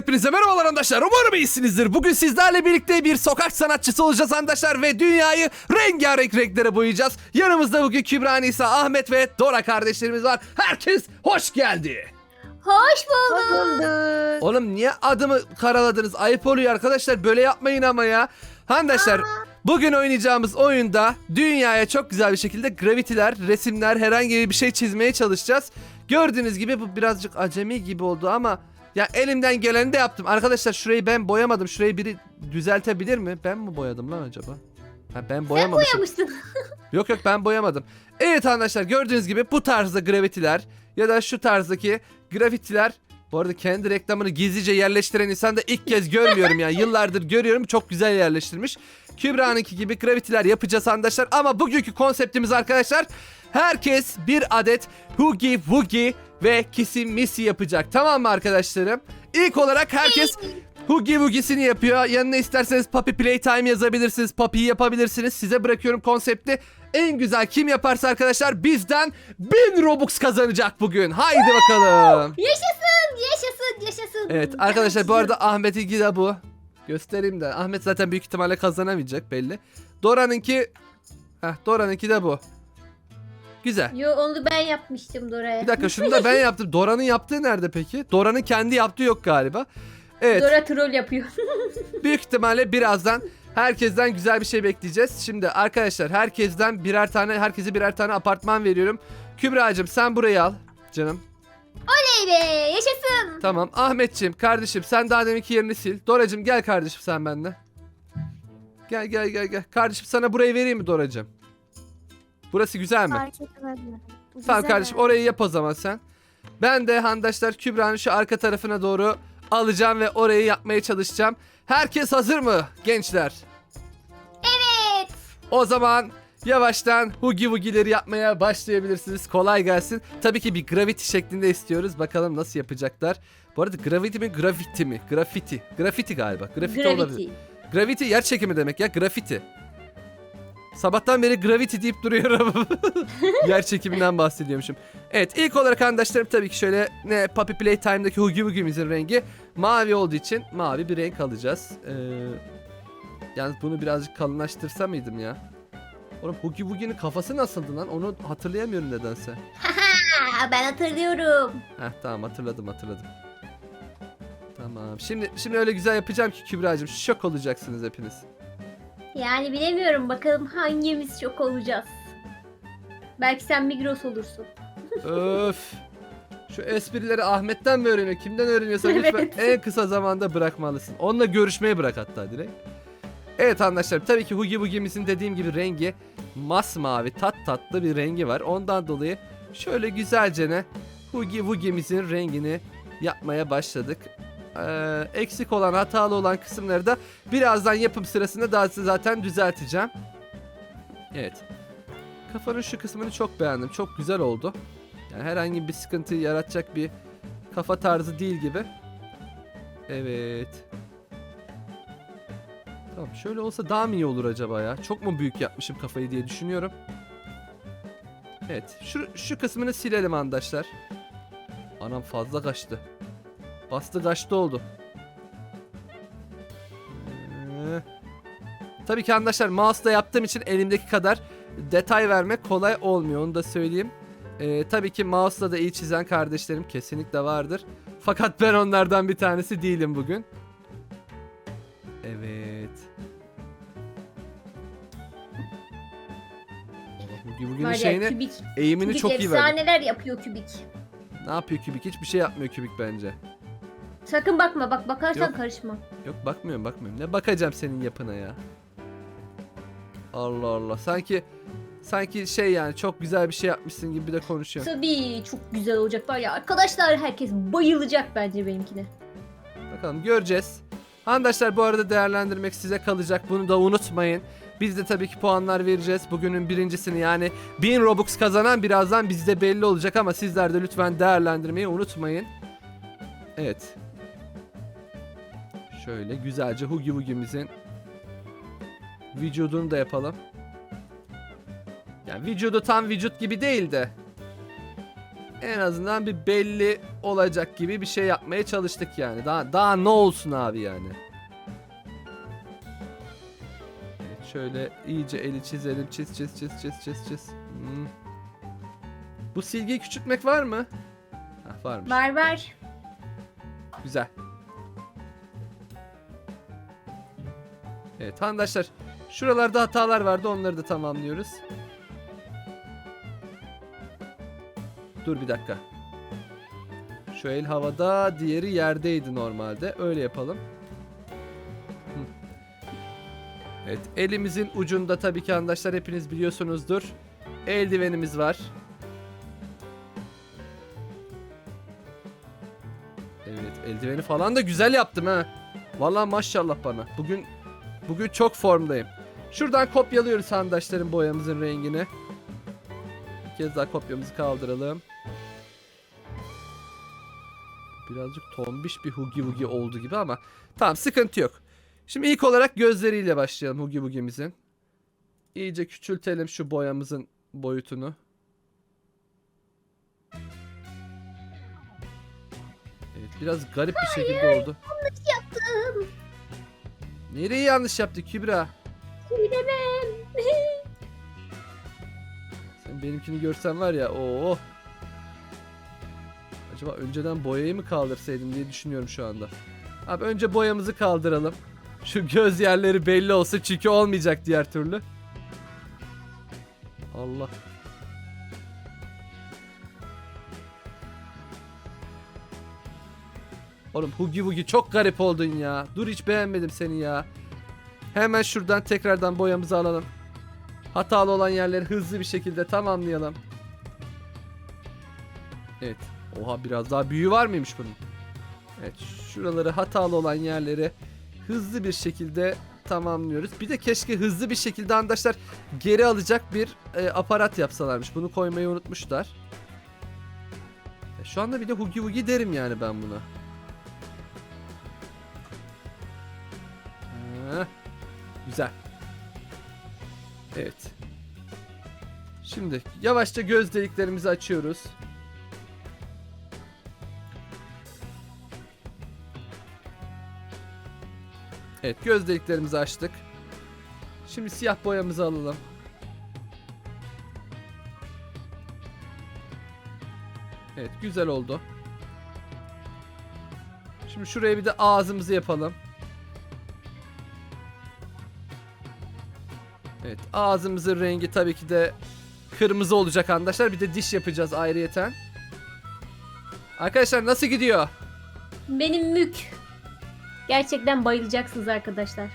hepinize merhabalar arkadaşlar. Umarım iyisinizdir. Bugün sizlerle birlikte bir sokak sanatçısı olacağız arkadaşlar ve dünyayı rengarenk renklere boyayacağız. Yanımızda bugün Kübra Nisa, Ahmet ve Dora kardeşlerimiz var. Herkes hoş geldi. Hoş bulduk. Oğlum niye adımı karaladınız? Ayıp oluyor arkadaşlar. Böyle yapmayın ama ya. Arkadaşlar bugün oynayacağımız oyunda dünyaya çok güzel bir şekilde gravitiler, resimler, herhangi bir şey çizmeye çalışacağız. Gördüğünüz gibi bu birazcık acemi gibi oldu ama ya elimden geleni de yaptım. Arkadaşlar şurayı ben boyamadım. Şurayı biri düzeltebilir mi? Ben mi boyadım lan acaba? Ha, ben boyamamışım. Boyamışsın. Yok yok ben boyamadım. Evet arkadaşlar gördüğünüz gibi bu tarzda gravitiler ya da şu tarzdaki grafitiler bu arada kendi reklamını gizlice yerleştiren insan da ilk kez görmüyorum yani yıllardır görüyorum çok güzel yerleştirmiş. Kübra'nınki gibi gravitiler yapacağız arkadaşlar ama bugünkü konseptimiz arkadaşlar herkes bir adet Hugi Wugi ve Kissy Missy yapacak tamam mı arkadaşlarım? İlk olarak herkes Hugi Wugi'sini yapıyor. Yanına isterseniz Puppy Playtime yazabilirsiniz. Puppy'yi yapabilirsiniz. Size bırakıyorum konsepti. En güzel kim yaparsa arkadaşlar bizden 1000 Robux kazanacak bugün. Haydi bakalım. Yaşasın, yaşasın, yaşasın. Evet arkadaşlar bu arada Ahmet'inki de bu. Göstereyim de. Ahmet zaten büyük ihtimalle kazanamayacak belli. Dora'nınki Heh, Dora'nınki de bu. Güzel. Yo onu ben yapmıştım Dora'ya. Bir dakika şunu da ben yaptım. Dora'nın yaptığı nerede peki? Dora'nın kendi yaptığı yok galiba. Evet. Dora troll yapıyor. Büyük ihtimalle birazdan herkesten güzel bir şey bekleyeceğiz. Şimdi arkadaşlar herkesten birer tane herkese birer tane apartman veriyorum. Kübra'cığım sen burayı al canım. Hey be, yaşasın. Tamam. Ahmetciğim kardeşim sen daha deminki yerini sil. Doracığım gel kardeşim sen benimle. Gel gel gel gel. Kardeşim sana burayı vereyim mi Doracığım? Burası güzel mi? Fark. Tamam Güzel. kardeşim orayı yap o zaman sen. Ben de handaşlar Kübra'nın şu arka tarafına doğru alacağım ve orayı yapmaya çalışacağım. Herkes hazır mı gençler? Evet. O zaman yavaştan hugi wugileri yapmaya başlayabilirsiniz. Kolay gelsin. Tabii ki bir gravity şeklinde istiyoruz. Bakalım nasıl yapacaklar. Bu arada gravity mi gravity mi? Graffiti. Graffiti galiba. Graffiti olabilir. Gravity. Gravity yer çekimi demek ya graffiti. Sabahtan beri gravity deyip duruyorum. yer çekiminden bahsediyormuşum. Evet ilk olarak arkadaşlarım tabii ki şöyle ne Puppy Playtime'daki Hugi Wugi'mizin rengi mavi olduğu için mavi bir renk alacağız. Ee, yalnız bunu birazcık kalınlaştırsa mıydım ya? Oğlum Hugi Wugi'nin kafası nasıldı lan? Onu hatırlayamıyorum nedense. Aa, ben hatırlıyorum. Heh tamam hatırladım hatırladım. Tamam. Şimdi şimdi öyle güzel yapacağım ki Kübra'cığım şok olacaksınız hepiniz. Yani bilemiyorum bakalım hangimiz çok olacağız. Belki sen Migros olursun. Öf. Şu esprileri Ahmet'ten mi öğreniyor? Kimden öğreniyorsa lütfen Evet. en kısa zamanda bırakmalısın. Onunla görüşmeyi bırak hatta direkt. Evet arkadaşlar tabii ki Hugi Bugi'mizin dediğim gibi rengi masmavi tat tatlı bir rengi var. Ondan dolayı şöyle güzelce ne Hugi Bugi'mizin rengini yapmaya başladık. Ee, eksik olan hatalı olan kısımları da birazdan yapım sırasında daha zaten düzelteceğim. Evet. Kafanın şu kısmını çok beğendim. Çok güzel oldu. Yani herhangi bir sıkıntı yaratacak bir kafa tarzı değil gibi. Evet. Tamam şöyle olsa daha mı iyi olur acaba ya? Çok mu büyük yapmışım kafayı diye düşünüyorum. Evet şu, şu kısmını silelim arkadaşlar. Anam fazla kaçtı. Bastı kaçtı oldu. Ee, Tabii ki arkadaşlar mouse'da yaptığım için elimdeki kadar detay vermek kolay olmuyor onu da söyleyeyim. Ee, tabii ki mouse'la da iyi çizen kardeşlerim kesinlikle vardır. Fakat ben onlardan bir tanesi değilim bugün. Var ya şeyini kübik. eğimini kübik çok iyi verdi. efsaneler yapıyor kübik. Ne yapıyor kübik? Hiçbir şey yapmıyor kübik bence. Sakın bakma bak bakarsan Yok. karışma. Yok bakmıyorum bakmıyorum. Ne bakacağım senin yapına ya. Allah Allah. Sanki sanki şey yani çok güzel bir şey yapmışsın gibi de konuşuyor. Tabii çok güzel olacak var ya arkadaşlar herkes bayılacak bence benimkine. Bakalım göreceğiz. Arkadaşlar bu arada değerlendirmek size kalacak. Bunu da unutmayın. Biz de tabii ki puanlar vereceğiz. Bugünün birincisini yani 1000 Robux kazanan birazdan bizde belli olacak ama sizler de lütfen değerlendirmeyi unutmayın. Evet. Şöyle güzelce Hugi Wugi'mizin vücudunu da yapalım. Yani vücudu tam vücut gibi değil de en azından bir belli olacak gibi bir şey yapmaya çalıştık yani. Daha daha ne olsun abi yani. Evet, şöyle iyice eli çizelim. Çiz çiz çiz çiz çiz çiz. Hmm. Bu silgiyi küçültmek var mı? Hah, varmış. Var var. Güzel. Evet arkadaşlar. Şuralarda hatalar vardı onları da tamamlıyoruz. Dur bir dakika. Şu el havada, diğeri yerdeydi normalde. Öyle yapalım. Evet, elimizin ucunda tabii ki arkadaşlar hepiniz biliyorsunuzdur. Eldivenimiz var. Evet, eldiveni falan da güzel yaptım ha. Vallahi maşallah bana. Bugün bugün çok formdayım. Şuradan kopyalıyoruz arkadaşların boyamızın rengini. Bir kez daha kopyamızı kaldıralım. Birazcık tombiş bir hugi hugi oldu gibi ama tamam sıkıntı yok. Şimdi ilk olarak gözleriyle başlayalım hugi hugimizin. İyice küçültelim şu boyamızın boyutunu. Evet biraz garip bir şekilde oldu. Yaptım. Nereyi yanlış yaptık Kübra? Bilemem. Sen benimkini görsen var ya o. Acaba önceden boyayı mı kaldırsaydım diye düşünüyorum şu anda. Abi önce boyamızı kaldıralım. Şu göz yerleri belli olsa çünkü olmayacak diğer türlü. Allah. Oğlum Hugi Bugi çok garip oldun ya. Dur hiç beğenmedim seni ya. Hemen şuradan tekrardan boyamızı alalım. Hatalı olan yerleri hızlı bir şekilde tamamlayalım. Evet. Oha biraz daha büyüğü var mıymış bunun? Evet şuraları hatalı olan yerleri hızlı bir şekilde tamamlıyoruz. Bir de keşke hızlı bir şekilde arkadaşlar geri alacak bir e, aparat yapsalarmış. Bunu koymayı unutmuşlar. Ya şu anda bir de hugi hugi derim yani ben buna. Heh, Güzel. Evet. Şimdi yavaşça göz deliklerimizi açıyoruz. Evet göz deliklerimizi açtık. Şimdi siyah boyamızı alalım. Evet güzel oldu. Şimdi şuraya bir de ağzımızı yapalım. Evet ağzımızın rengi tabii ki de kırmızı olacak arkadaşlar. Bir de diş yapacağız ayrıyeten. Arkadaşlar nasıl gidiyor? Benim mük. Gerçekten bayılacaksınız arkadaşlar.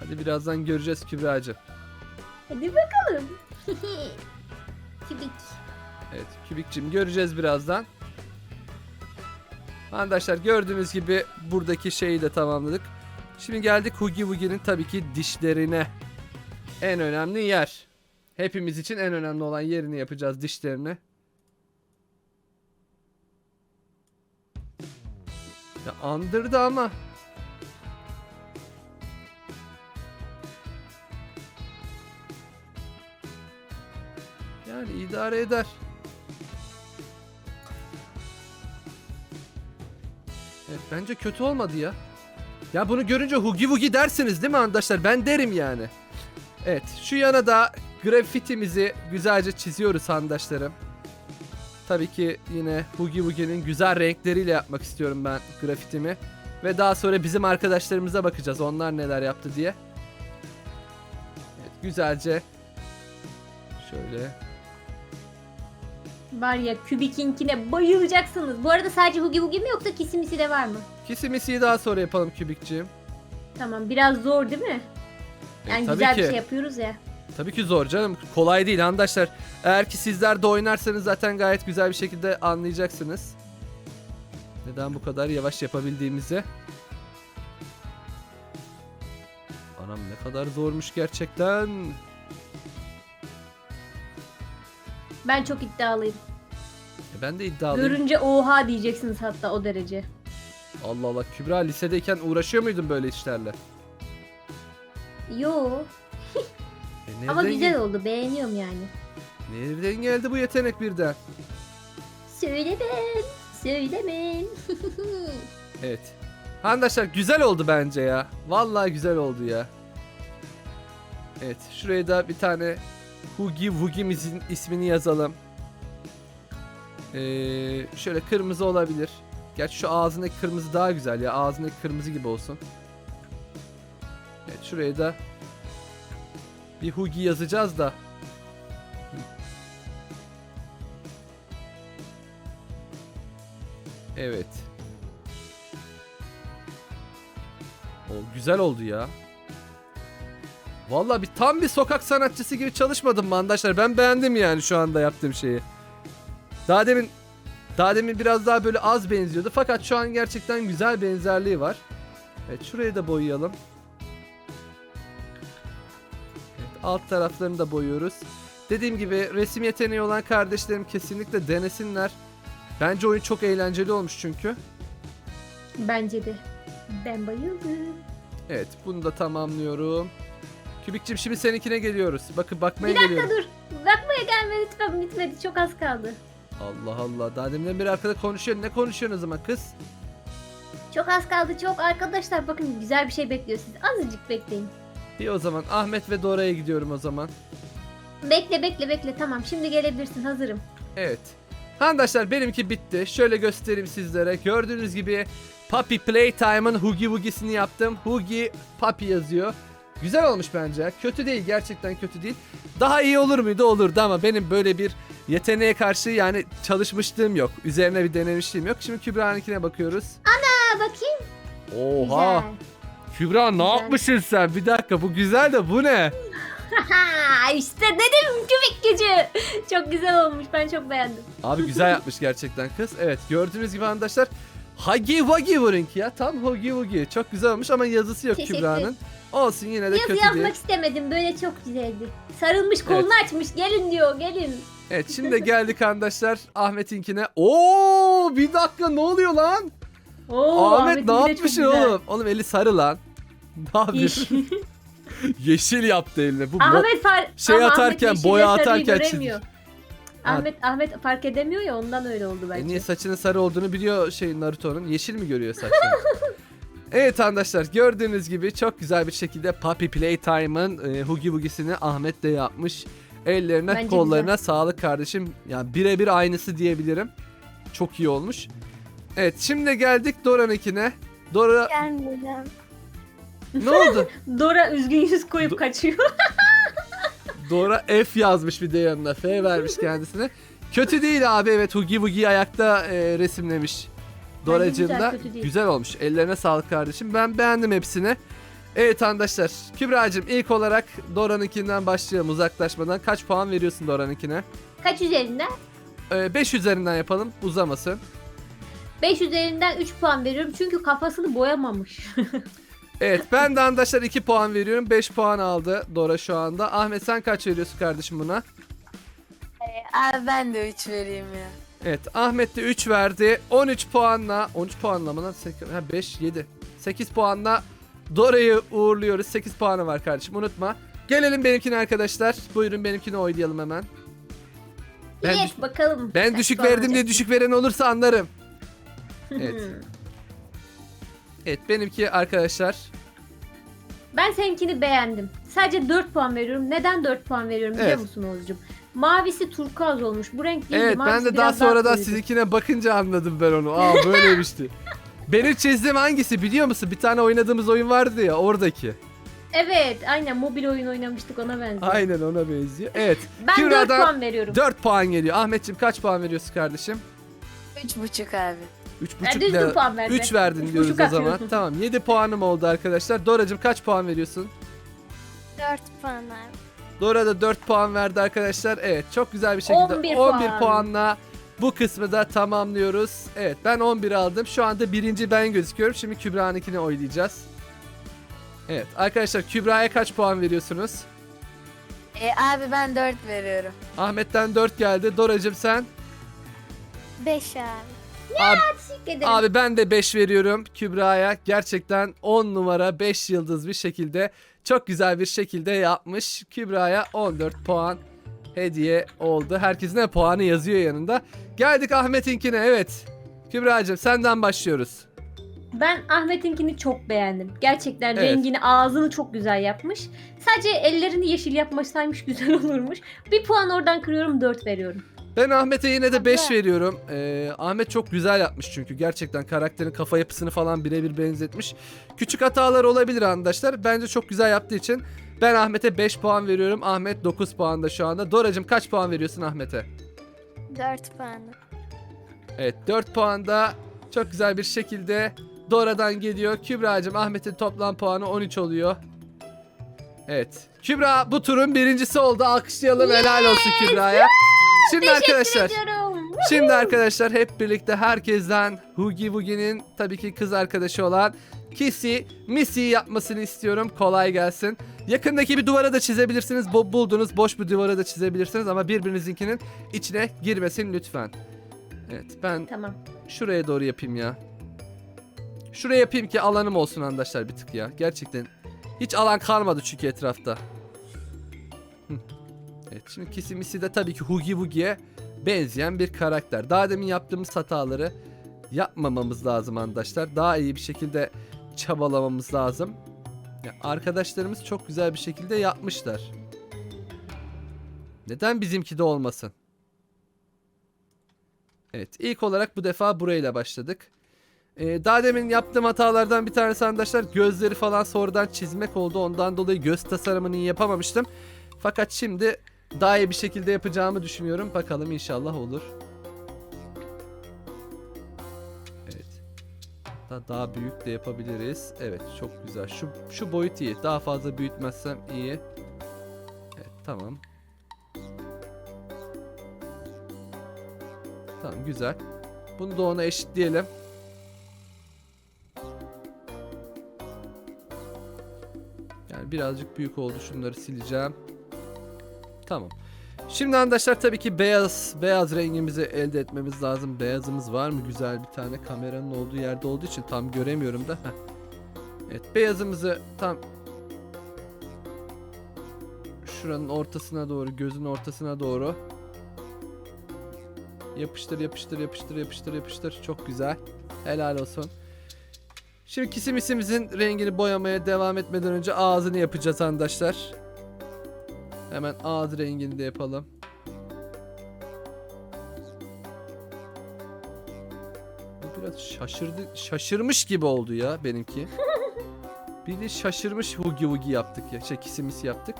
Hadi birazdan göreceğiz Kübra'cığım. Hadi bakalım. Kübik. Evet Kübikçim göreceğiz birazdan. Arkadaşlar gördüğünüz gibi buradaki şeyi de tamamladık. Şimdi geldik Hugi Wugi'nin tabii ki dişlerine. En önemli yer. Hepimiz için en önemli olan yerini yapacağız dişlerini. Ya andırdı ama. Yani idare eder. Evet bence kötü olmadı ya. Ya bunu görünce hugi wugi dersiniz değil mi arkadaşlar? Ben derim yani. Evet şu yana da grafitimizi güzelce çiziyoruz arkadaşlarım. Tabii ki yine Hugi Wugi'nin güzel renkleriyle yapmak istiyorum ben grafitimi. Ve daha sonra bizim arkadaşlarımıza bakacağız onlar neler yaptı diye. Evet güzelce şöyle Var ya Kübik'inkine bayılacaksınız. Bu arada sadece Hugi Hugi mi yoksa Kisimisi de var mı? Kisimisiyi daha sonra yapalım kübikçiğim. Tamam biraz zor değil mi? E, Yani tabii güzel ki. bir şey yapıyoruz ya. Tabii ki zor canım. Kolay değil arkadaşlar. Eğer ki sizler de oynarsanız zaten gayet güzel bir şekilde anlayacaksınız. Neden bu kadar yavaş yapabildiğimizi. Anam ne kadar zormuş gerçekten. Ben çok iddialıyım. E ben de iddialıyım. Görünce oha diyeceksiniz hatta o derece. Allah Allah. Kübra lisedeyken uğraşıyor muydun böyle işlerle? Yo E ama güzel gel- oldu beğeniyorum yani. Nereden geldi bu yetenek birden? Söylemem. Söylemem. Evet. Arkadaşlar güzel oldu bence ya. Vallahi güzel oldu ya. Evet. Şuraya da bir tane Hugi Wugi'mizin ismini yazalım. Ee, şöyle kırmızı olabilir. Gerçi şu ağzındaki kırmızı daha güzel ya. Ağzındaki kırmızı gibi olsun. Evet şuraya da bir Hugi yazacağız da. Evet. O güzel oldu ya. Vallahi bir tam bir sokak sanatçısı gibi çalışmadım mı arkadaşlar? Ben beğendim yani şu anda yaptığım şeyi. Daha demin daha demin biraz daha böyle az benziyordu fakat şu an gerçekten güzel benzerliği var. Evet şurayı da boyayalım. Evet, alt taraflarını da boyuyoruz. Dediğim gibi resim yeteneği olan kardeşlerim kesinlikle denesinler. Bence oyun çok eğlenceli olmuş çünkü. Bence de. Ben bayıldım. Evet bunu da tamamlıyorum. Kübikçim şimdi seninkine geliyoruz. Bakın bakmaya Bir dakika geliyorum. dur. Bakmaya gelme lütfen bitmedi. Çok az kaldı. Allah Allah. Daha deminden beri arkada konuşuyor. Ne konuşuyorsun o zaman kız? Çok az kaldı çok. Arkadaşlar bakın güzel bir şey bekliyor sizi. Azıcık bekleyin. İyi o zaman Ahmet ve Dora'ya gidiyorum o zaman. Bekle bekle bekle tamam şimdi gelebilirsin hazırım. Evet. Arkadaşlar benimki bitti. Şöyle göstereyim sizlere. Gördüğünüz gibi Puppy Playtime'ın Hugi Wugi'sini yaptım. Hugi Puppy yazıyor. Güzel olmuş bence. Kötü değil. Gerçekten kötü değil. Daha iyi olur muydu? Olurdu ama benim böyle bir yeteneğe karşı yani çalışmışlığım yok. Üzerine bir denemişliğim yok. Şimdi Kübra'nınkine bakıyoruz. Ha bakayım. Oha. Güzel. Kübra ne Güzel. yapmışsın sen? Bir dakika bu güzel de bu ne? İşte dedim kübik gücü. Çok güzel olmuş ben çok beğendim. Abi güzel yapmış gerçekten kız. Evet gördüğünüz gibi arkadaşlar Huggy Wuggy bununki ya. Tam Huggy Wuggy. Çok güzel olmuş ama yazısı yok Teşekkür. Kübra'nın. Olsun yine de Yazı kötü yazmak değil. istemedim böyle çok güzeldi. Sarılmış kolunu açmış gelin diyor gelin. Evet şimdi geldik arkadaşlar Ahmet'inkine. Oo bir dakika ne oluyor lan? Oo, Ahmet Ahmet'in ne de çok yapmışsın güzel. oğlum? Oğlum eli sarı lan. Ne yapıyorsun? Yeşil. Yaptı eline. Bu mo- Ahmet far şey Ama Ahmet atarken, yeşille boya sarıyı atarken göremiyor. Ahmet Ahmet fark edemiyor ya ondan öyle oldu E bence. niye saçının sarı olduğunu biliyor şey Naruto'nun. Yeşil mi görüyor saçlarını? evet arkadaşlar gördüğünüz gibi çok güzel bir şekilde Puppy Playtime'ın e, Hugi Bugi'sini Ahmet de yapmış. Ellerine Bence kollarına sağlık kardeşim. Yani birebir aynısı diyebilirim. Çok iyi olmuş. Evet şimdi geldik Dora'nınkine. Dora Gelmeyeceğim. ne oldu? Dora üzgün yüz koyup kaçıyor. Dora F yazmış bir de yanına. F vermiş kendisine. Kötü değil abi evet Hugi Bugi ayakta e, resimlemiş. Doracığım güzel, da kötü değil. güzel olmuş. Ellerine sağlık kardeşim. Ben beğendim hepsini. Evet arkadaşlar. Kübra'cığım ilk olarak Dora'nınkinden başlayalım uzaklaşmadan. Kaç puan veriyorsun Dora'nınkine? Kaç üzerinden? 5 üzerinden yapalım uzamasın. 5 üzerinden 3 puan veriyorum çünkü kafasını boyamamış. Evet ben de arkadaşlar 2 puan veriyorum. 5 puan aldı Dora şu anda. Ahmet sen kaç veriyorsun kardeşim buna? Abi ben de 3 vereyim ya. Evet Ahmet de 3 verdi. 13 puanla 13 puanla mı lan? 8, ha, 5 7. 8 puanla Dora'yı uğurluyoruz. 8 puanı var kardeşim unutma. Gelelim benimkine arkadaşlar. Buyurun benimkini oylayalım hemen. Ben, Evet düş- bakalım. ben kaç düşük puan verdim diye düşük veren olursa anlarım. Evet. Evet benimki arkadaşlar. Ben seninkini beğendim. Sadece 4 puan veriyorum. Neden 4 puan veriyorum biliyor Evet. musun Oğuzcuğum? Mavisi turkuaz olmuş. Bu renk değil. Evet ben de daha sonradan sizinkine bakınca anladım ben onu. Aa böyleymişti. Benim çizdiğim hangisi biliyor musun? Bir tane oynadığımız oyun vardı ya oradaki. Evet aynen mobil oyun oynamıştık ona benziyor. Aynen ona benziyor. Evet. Ben 4 Kübra'dan puan veriyorum. 4 puan geliyor. Ahmetciğim kaç puan veriyorsun kardeşim? 3,5 abi. 3,5 düzgün ile puan ver be. 3 verdin Üç diyoruz buçuk o zaman. atıyorsun. Tamam 7 puanım oldu arkadaşlar. Doracığım kaç puan veriyorsun? 4 puan abi. Dora da 4 puan verdi arkadaşlar. Evet çok güzel bir şekilde 11 11 puan. puanla bu kısmı da tamamlıyoruz. Evet ben 11 aldım. Şu anda birinci ben gözüküyorum. Şimdi Kübra'nınkini oylayacağız. Evet arkadaşlar Kübra'ya kaç puan veriyorsunuz? E, abi ben 4 veriyorum. Ahmet'ten 4 geldi. Doracığım sen? 5 abi. Abi, Teşekkür ederim. Abi ben de 5 veriyorum Kübra'ya. Gerçekten 10 numara 5 yıldız bir şekilde çok güzel bir şekilde yapmış. Kübra'ya 14 puan hediye oldu. Herkesin de puanı yazıyor yanında. Geldik Ahmet'inkine evet. Kübra'cığım senden başlıyoruz. Ben Ahmet'inkini çok beğendim. Gerçekten Evet. rengini, ağzını çok güzel yapmış. Sadece ellerini yeşil yapmasaymış güzel olurmuş. Bir puan oradan kırıyorum, 4 veriyorum. Ben Ahmet'e yine de 5 Abla. veriyorum. Ee, Ahmet çok güzel yapmış çünkü. Gerçekten karakterin kafa yapısını falan birebir benzetmiş. Küçük hatalar olabilir arkadaşlar. Bence çok güzel yaptığı için ben Ahmet'e 5 puan veriyorum. Ahmet 9 puanda şu anda. Doracığım kaç puan veriyorsun Ahmet'e? 4 puanı. Evet 4 puanda çok güzel bir şekilde Dora'dan geliyor. Kübra'cığım Ahmet'in toplam puanı 13 oluyor. Evet. Kübra bu turun birincisi oldu. Alkışlayalım. Helal olsun Kübra'ya. Şimdi arkadaşlar. Ediyorum. Şimdi arkadaşlar hep birlikte herkesten Hugi Wugi'nin tabii ki kız arkadaşı olan Kissy, Missy yapmasını istiyorum. Kolay gelsin. Yakındaki bir duvara da çizebilirsiniz. Bu bulduğunuz boş bir duvara da çizebilirsiniz ama birbirinizinkinin içine girmesin lütfen. Evet ben Tamam. şuraya doğru yapayım ya. Şuraya yapayım ki alanım olsun arkadaşlar bir tık ya. Gerçekten hiç alan kalmadı çünkü etrafta. Evet şimdi Kissy Missy de tabii ki Hugi Wugi'ye benzeyen bir karakter. Daha demin yaptığımız hataları yapmamamız lazım arkadaşlar. Daha iyi bir şekilde çabalamamız lazım. Ya arkadaşlarımız çok güzel bir şekilde yapmışlar. Neden bizimki de olmasın? Evet ilk olarak bu defa burayla başladık. Ee, daha demin yaptığım hatalardan bir tanesi arkadaşlar gözleri falan sonradan çizmek oldu. Ondan dolayı göz tasarımını yapamamıştım. Fakat şimdi daha iyi bir şekilde yapacağımı düşünüyorum. Bakalım inşallah olur. Evet. Hatta daha büyük de yapabiliriz. Evet çok güzel. Şu şu boyut iyi. Daha fazla büyütmezsem iyi. Evet tamam. Tamam güzel. Bunu da ona eşitleyelim. Yani birazcık büyük oldu. Şunları sileceğim. Tamam. Şimdi arkadaşlar tabii ki beyaz beyaz rengimizi elde etmemiz lazım. Beyazımız var mı? Güzel bir tane kameranın olduğu yerde olduğu için tam göremiyorum da. Evet beyazımızı tam şuranın ortasına doğru, gözün ortasına doğru yapıştır yapıştır yapıştır yapıştır yapıştır. Çok güzel. Helal olsun. Şimdi kisimisimizin rengini boyamaya devam etmeden önce ağzını yapacağız arkadaşlar. Hemen ağız rengini de yapalım. Bu biraz şaşırdı, şaşırmış gibi oldu ya benimki. Bir de şaşırmış hugi hugi yaptık ya. Şey kisimis yaptık.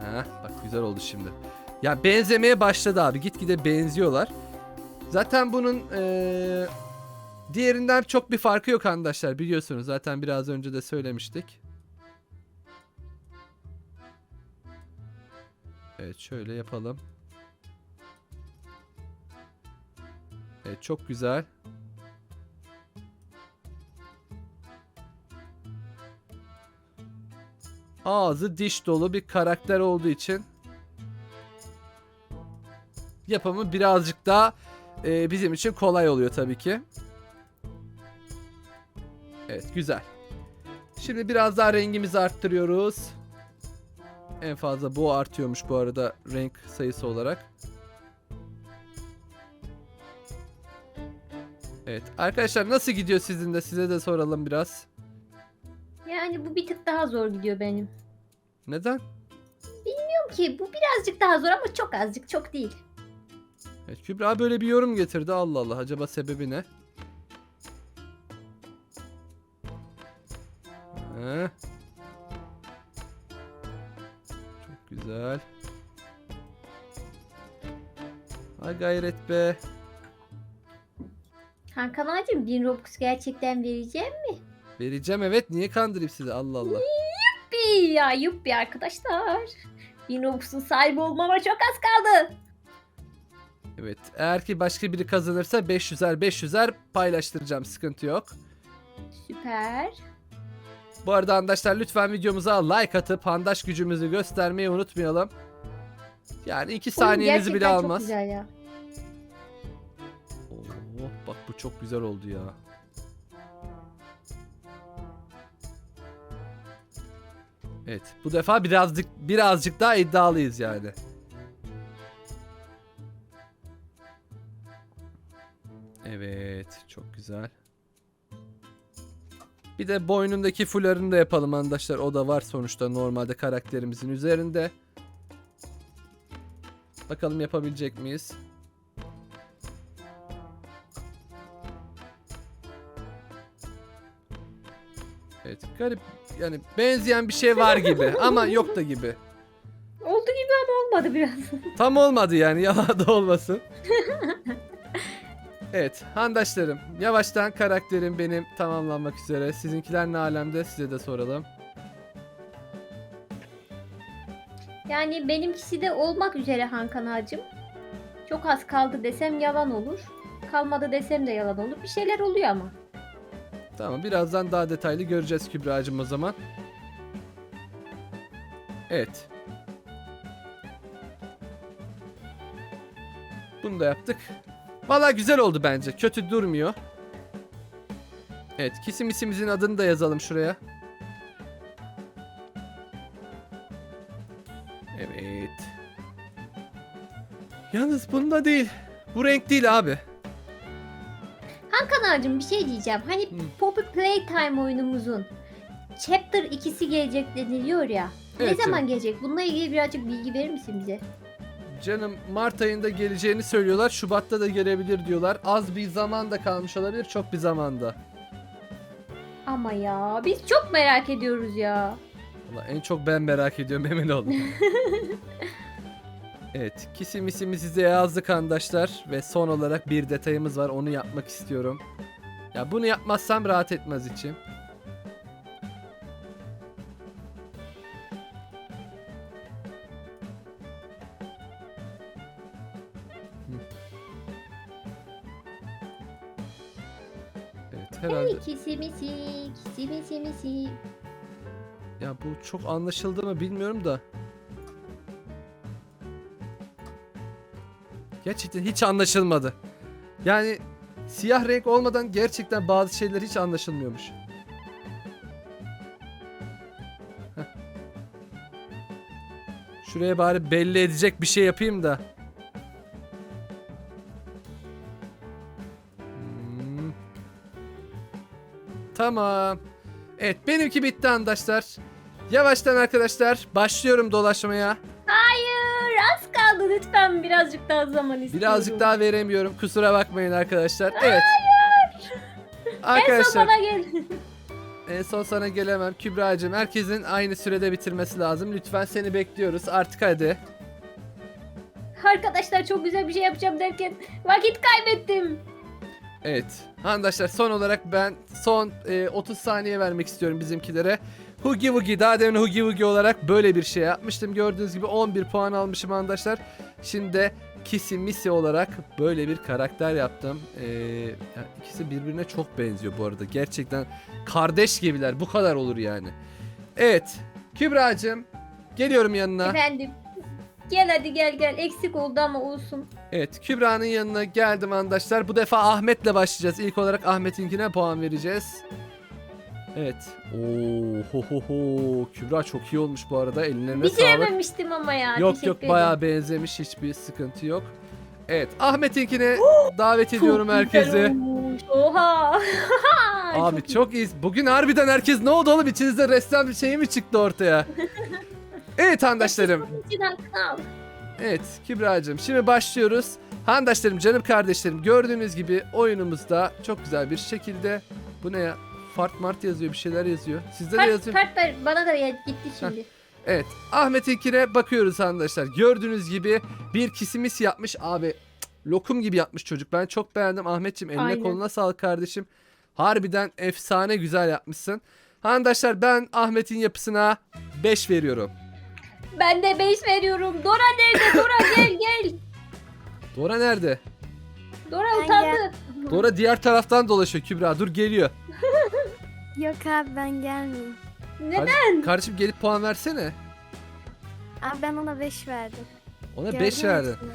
Heh, bak güzel oldu şimdi. Ya benzemeye başladı abi. Gitgide benziyorlar. Zaten bunun eee, diğerinden çok bir farkı yok arkadaşlar biliyorsunuz. Zaten biraz önce de söylemiştik. Evet şöyle yapalım. Evet çok güzel. Ağzı diş dolu bir karakter olduğu için yapımı birazcık daha e, bizim için kolay oluyor tabii ki. Evet güzel. Şimdi biraz daha rengimizi arttırıyoruz. En fazla bu artıyormuş bu arada renk sayısı olarak. Evet arkadaşlar nasıl gidiyor sizin de size de soralım biraz. Yani bu bir tık daha zor gidiyor benim. Neden? Bilmiyorum ki bu birazcık daha zor ama çok azıcık çok değil. Evet, Kübra böyle bir yorum getirdi Allah Allah acaba sebebi ne? Heh. Gayret be. Hakan ağacım 1000 Robux gerçekten vereceğim. Vereceğim evet niye kandırayım sizi Allah Allah. Yuppi ya yuppi arkadaşlar. 1000 Robux'un sahibi olmama çok az kaldı. Evet eğer ki başka biri kazanırsa 500'er 500'er paylaştıracağım sıkıntı yok. Süper. Bu arada arkadaşlar lütfen videomuza like atıp handaş gücümüzü göstermeyi unutmayalım. Yani 2 Oyun saniyenizi bile almaz. Çok güzel ya. Çok güzel oldu ya. Evet bu defa birazcık birazcık daha iddialıyız yani. Evet çok güzel. Bir de boynundaki fularını da yapalım arkadaşlar. O da var sonuçta normalde karakterimizin üzerinde. Bakalım yapabilecek miyiz? Evet garip yani benzeyen bir şey var gibi ama yok da gibi. Oldu gibi ama olmadı biraz. Tam olmadı yani yalan da olmasın. evet handaşlarım yavaştan karakterim benim tamamlanmak üzere. Sizinkiler ne alemde size de soralım. Yani benimkisi de olmak üzere Hakan ağacım. Çok az kaldı desem yalan olur. Kalmadı desem de yalan olur. Bir şeyler oluyor ama. Tamam birazdan daha detaylı göreceğiz Kübra'cığım o zaman. Evet. Bunu da yaptık. Valla güzel oldu bence. Kötü durmuyor. Evet kisimisimizin adını da yazalım şuraya. Evet. Yalnız bunda değil. Bu renk değil abi. Hakan bir şey diyeceğim. Hani Hı. Poppy Playtime oyunumuzun Chapter 2'si gelecek deniliyor ya. Evet ne zaman canım. gelecek? Bununla ilgili birazcık bilgi verir misin bize? Canım Mart ayında geleceğini söylüyorlar. Şubat'ta da gelebilir diyorlar. Az bir zaman da kalmış olabilir. Çok bir zamanda. Ama ya biz çok merak ediyoruz ya. Valla en çok ben merak ediyorum emin olun. evet kisimisimi size yazdık arkadaşlar. Ve son olarak bir detayımız var. Onu yapmak istiyorum. Ya bunu yapmazsam rahat etmez içim. Evet herhalde. Hey kisimisi, kisimisi misi. Ya bu çok anlaşıldı mı bilmiyorum da. Gerçekten hiç anlaşılmadı. Yani siyah renk olmadan gerçekten bazı şeyler hiç anlaşılmıyormuş. Şuraya bari belli edecek bir şey yapayım da. Hmm. Tamam. Evet benimki bitti arkadaşlar. Yavaştan arkadaşlar başlıyorum dolaşmaya. Lütfen birazcık daha zaman istiyorum. Birazcık daha veremiyorum. Kusura bakmayın arkadaşlar. Evet. En son Arkadaşlar bana gel. en son sana gelemem. Kübra'cığım herkesin aynı sürede bitirmesi lazım. Lütfen seni bekliyoruz. Artık hadi. Arkadaşlar çok güzel bir şey yapacağım derken vakit kaybettim. Evet. Arkadaşlar son olarak ben son e, 30 saniye vermek istiyorum bizimkilere. Hugi Wugi daha demin Hugi Wugi olarak böyle bir şey yapmıştım. Gördüğünüz gibi 11 puan almışım arkadaşlar. Şimdi de Kisi Misi olarak böyle bir karakter yaptım. Ee, yani ikisi birbirine çok benziyor bu arada. Gerçekten kardeş gibiler. Bu kadar olur yani. Evet. Kübra'cığım geliyorum yanına. Efendim. Gel hadi gel gel. Eksik oldu ama olsun. Evet Kübra'nın yanına geldim arkadaşlar. Bu defa Ahmet'le başlayacağız. İlk olarak Ahmet'inkine puan vereceğiz. Evet. Oo ho ho ho. Kübra çok iyi olmuş bu arada. Ellerine sağlık. Bitirememiştim ama ya. Yok Teşekkür yok ederim. bayağı benzemiş. Hiçbir sıkıntı yok. Evet Ahmet'inkine davet ediyorum Çok herkese. Oha. Abi iyi. çok iyi. Bugün harbiden herkes ne oldu oğlum? İçinizde ressam bir şey mi çıktı ortaya? evet al. Evet Kübra'cığım şimdi başlıyoruz. Handaşlarım canım kardeşlerim gördüğünüz gibi oyunumuzda çok güzel bir şekilde bu ne ya? Fart mart yazıyor bir şeyler yazıyor. Sizde de Kart, yazıyor. ver. Bana da ya, gitti şimdi. Evet Ahmet'inkine bakıyoruz arkadaşlar. Gördüğünüz gibi bir kisimis yapmış abi. cık, Lokum gibi yapmış çocuk. Ben çok beğendim Ahmetciğim. Eline Aynen. koluna sağlık kardeşim. Harbiden efsane güzel yapmışsın. Arkadaşlar ben Ahmet'in yapısına 5 veriyorum. Ben de 5 veriyorum. Dora nerede? Dora gel gel. Dora nerede? Dora Ben utandı. Dora diğer taraftan dolaşıyor Kübra. Dur geliyor. Yok abi ben gelmeyeyim. Neden? Kardeşim gelip puan versene. Abi ben ona 5 verdim. Ona Gördün 5 mü verdi. hepsini?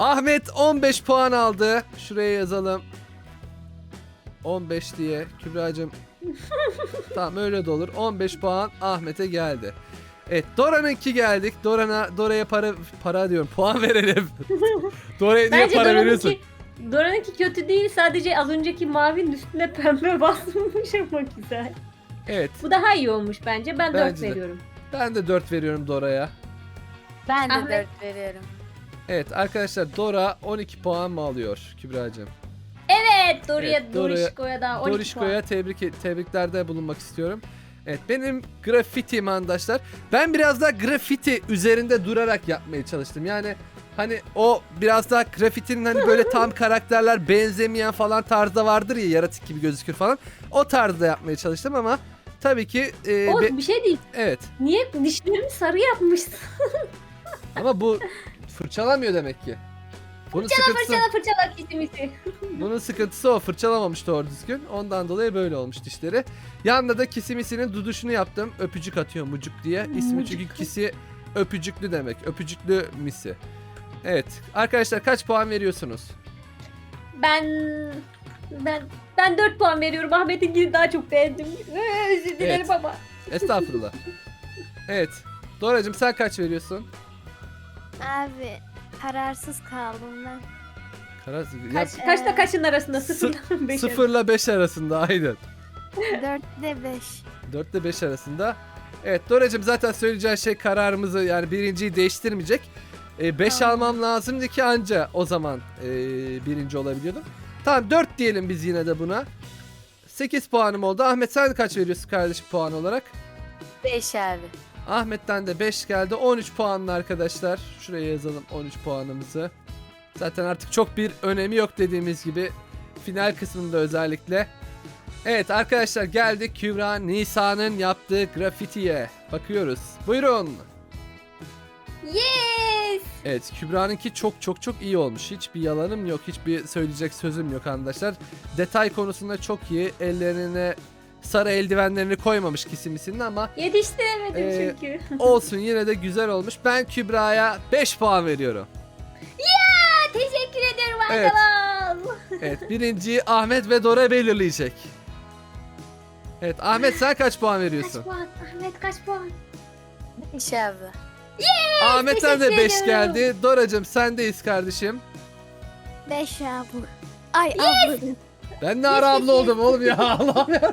Ahmet 15 puan aldı. Şuraya yazalım. 15 diye Kübra'cığım. tamam öyle de olur. 15 puan Ahmet'e geldi. Evet Dora'nınki geldik. Dora'na Dora'ya para para diyorum. Puan verelim. Dora'ya niye Bence para veriyorsun? Dora'nınki kötü değil. Sadece az önceki mavinin üstüne pembe basılmış ama güzel. Evet. Bu daha iyi olmuş bence. Ben 4 Bence de. veriyorum. Ben de 4 veriyorum Dora'ya. Ben de Ahmet. 4 veriyorum. Evet arkadaşlar Dora 12 puan mı alıyor Kübra'cığım? Evet Dora'ya Evet, Dora'ya- Dorişko'ya da 12 Dorişko'ya tebrik tebriklerde bulunmak istiyorum. Evet benim grafitim arkadaşlar. Ben biraz daha grafiti üzerinde durarak yapmaya çalıştım. Yani hani o biraz daha grafitinin hani böyle tam karakterler benzemeyen falan tarzda vardır ya yaratık gibi gözükür falan. O tarzda yapmaya çalıştım ama tabii ki e, puan. O be- bir şey değil. evet Niye dişlerini sarı yapmışsın? ama bu fırçalamıyor demek ki. Bunun sıkıntısı, Fırçala fırçala kesimisi. bunun sıkıntısı o. Fırçalamamış doğru düzgün. Ondan dolayı böyle olmuş dişleri. Yanında da kisimisinin duduşunu yaptım. Öpücük atıyor mucuk diye. İsmi çünkü kisi öpücüklü demek. Öpücüklü misi. Evet. Arkadaşlar kaç puan veriyorsunuz? Ben ben ben 4 puan veriyorum. Ahmet'inkini daha çok beğendim. Ee, Özür dilerim Evet. ama. Estağfurullah. evet. Doracığım sen kaç veriyorsun? Abi kararsız kaldım ben. Karar... Kaç, Ee, kaçla kaçın arasında? sı- 0 5 Sıfırla 5 arasında aynen. Dörtte beş. 4 ile 5 arasında. Evet Doracığım zaten söyleyeceğin şey kararımızı yani birinciyi değiştirmeyecek. 5 Tamam. almam lazımdı ki anca o zaman e, birinci olabiliyordum. Tamam 4 diyelim biz yine de buna. 8 puanım oldu. Ahmet sen kaç veriyorsun kardeşim puan olarak? 5 abi. Ahmet'ten de 5 geldi. 13 puanlı arkadaşlar. Şuraya yazalım 13 puanımızı. Zaten artık çok bir önemi yok dediğimiz gibi. Final kısmında özellikle. Evet arkadaşlar geldik Kübra Nisa'nın yaptığı grafitiye. Bakıyoruz. Buyurun. Yes! Evet Kübra'nınki çok çok çok iyi olmuş. Hiçbir yalanım yok. Hiçbir söyleyecek sözüm yok arkadaşlar. Detay konusunda çok iyi. Ellerine sarı eldivenlerini koymamış kisimisinin ama Yetiştiremedim Ee, çünkü. olsun yine de güzel olmuş. Ben Kübra'ya 5 puan veriyorum. Aa, teşekkür ederim Evet. Evet birinciyi Ahmet ve Dora belirleyecek. Evet Ahmet sen kaç puan veriyorsun? Kaç puan? Ahmet kaç puan? 5 abi. Ahmet'ten de teşekkür 5 ediyorum. geldi. Doracığım sendeyiz kardeşim. Beş abla. Ay abla. Ben de ara abla oldum oğlum ya Allah'ım ya.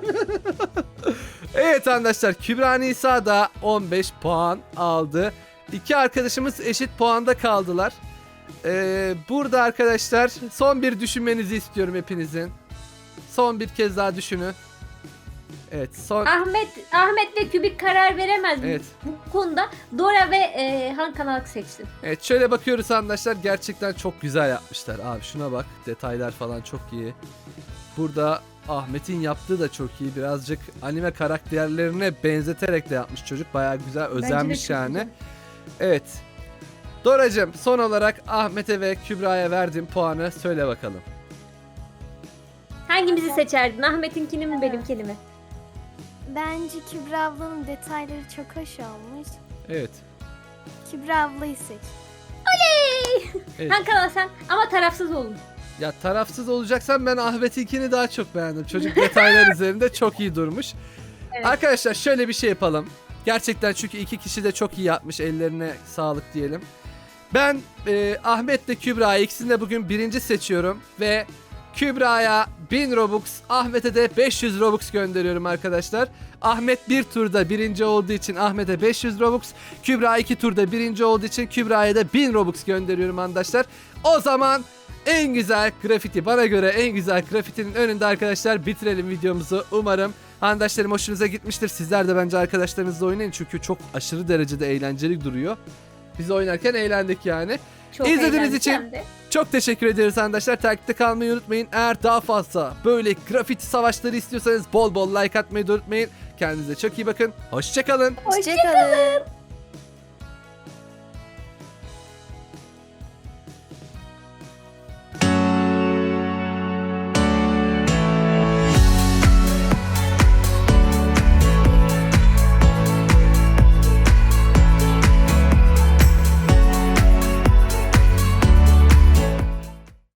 evet arkadaşlar Kübra Nisa da 15 puan aldı. İki arkadaşımız eşit puanda kaldılar. Ee, burada arkadaşlar son bir düşünmenizi istiyorum hepinizin. Son bir kez daha düşünün. Evet son... Ahmet Ahmet ve Kübik karar veremez Evet. bu konuda. Dora ve e, Han Kanalak seçsin. Evet şöyle bakıyoruz arkadaşlar gerçekten çok güzel yapmışlar. Abi şuna bak detaylar falan çok iyi. Burada Ahmet'in yaptığı da çok iyi. Birazcık anime karakterlerine benzeterek de yapmış çocuk. Bayağı güzel özenmiş yani. güzel. Evet. Doracığım son olarak Ahmet'e ve Kübra'ya verdiğim puanı söyle bakalım. Hangimizi seçerdin? Ahmet'inkini mi benimkini mi? Bence Kübra ablanın detayları çok hoş olmuş. Evet. Kübra ablayı seç. Evet. Han Kanal sen ama tarafsız olun. Ya tarafsız olacaksan ben Ahmet'inkini daha çok beğendim. Çocuk detaylar üzerinde çok iyi durmuş. Evet. Arkadaşlar şöyle bir şey yapalım. Gerçekten çünkü iki kişi de çok iyi yapmış. Ellerine sağlık diyelim. Ben e, Ahmet'le Kübra ikisini de bugün birinci seçiyorum. Ve Kübra'ya 1000 Robux, Ahmet'e de 500 Robux gönderiyorum arkadaşlar. Ahmet bir turda birinci olduğu için Ahmet'e 500 Robux. Kübra iki turda birinci olduğu için Kübra'ya da 1000 Robux gönderiyorum arkadaşlar. O zaman en güzel grafiti bana göre en güzel grafitinin önünde arkadaşlar bitirelim videomuzu. Umarım handaşlarım hoşunuza gitmiştir. Sizler de bence arkadaşlarınızla oynayın çünkü çok aşırı derecede eğlenceli duruyor. Biz oynarken eğlendik yani. Çok İzlediğiniz için de. Çok teşekkür ederiz arkadaşlar. Takipte kalmayı unutmayın. Eğer daha fazla böyle grafiti savaşları istiyorsanız bol bol like atmayı da unutmayın. Kendinize çok iyi bakın. Hoşçakalın. Hoşçakalın.